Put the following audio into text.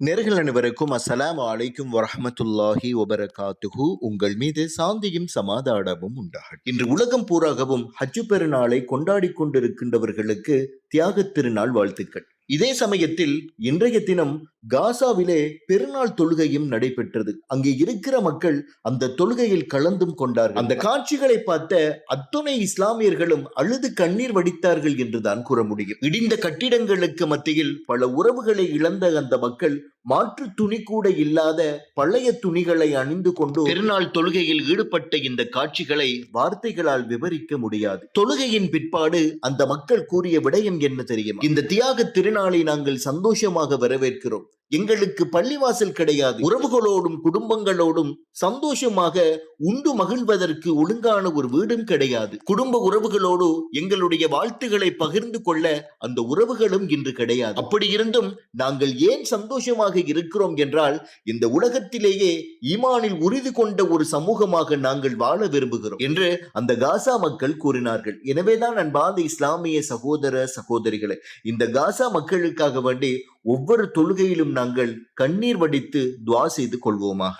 நேர்கள் அனைவருக்கும் அஸ்லாம் அலைக்கும் வரஹமத்துல்லாஹி ஒபரகாத்துஹு உங்கள் மீது சாந்தியும் சமாதானமும் உண்டாகும் இன்று உலகம் பூராகவும் ஹஜ்ஜு பெருநாளை கொண்டாடி கொண்டிருக்கின்றவர்களுக்கு தியாக திருநாள் வாழ்த்துக்கள். இதே சமயத்தில் இன்றைய தினம் காசாவிலே பெருநாள் தொழுகையும் நடைபெற்றது. அங்கே இருக்கிற மக்கள் அந்த தொழுகையில் கலந்தும் கொண்டார்கள். அந்த காட்சிகளை பார்த்த அத்துணை இஸ்லாமியர்களும் அழுது கண்ணீர் வடித்தார்கள் என்றுதான் கூற முடியும். இடிந்த கட்டிடங்களுக்கு மத்தியில் பல உறவுகளை இழந்த அந்த மக்கள் மாற்று துணி கூட இல்லாத பழைய துணிகளை அணிந்து கொண்டு பெருநாள் தொழுகையில் ஈடுபட்ட இந்த காட்சிகளை வார்த்தைகளால் விவரிக்க முடியாது. தொழுகையின் பிற்பாடு அந்த மக்கள் கூறிய விடயம் என்ன தெரியும்? இந்த தியாக திருநாளை நாங்கள் சந்தோஷமாக வரவேற்கிறோம். எங்களுக்கு பள்ளிவாசல் கிடையாது. உறவுகளோடும் குடும்பங்களோடும் சந்தோஷமாக உண்டு மகிழ்வதற்கு ஒழுங்கான ஒரு வீடும் கிடையாது. குடும்ப உறவுகளோடு எங்களுடைய வாழ்த்துக்களை பகிர்ந்து கொள்ள அந்த உறவுகளும் இன்று கிடையாது. அப்படி இருந்தும் நாங்கள் ஏன் சந்தோஷமாக இருக்கிறோம் என்றால் இந்த உலகத்திலேயே ஈமானில் உறுதி கொண்ட ஒரு சமூகமாக நாங்கள் வாழ விரும்புகிறோம் என்று அந்த காசா மக்கள் கூறினார்கள். எனவேதான் அன்பாந்த இஸ்லாமிய சகோதர சகோதரிகளை இந்த காசா மக்களுக்காக வேண்டி ஒவ்வொரு தொழுகையிலும் நாங்கள் கண்ணீர் வடித்து துவா செய்து கொள்வோமாக.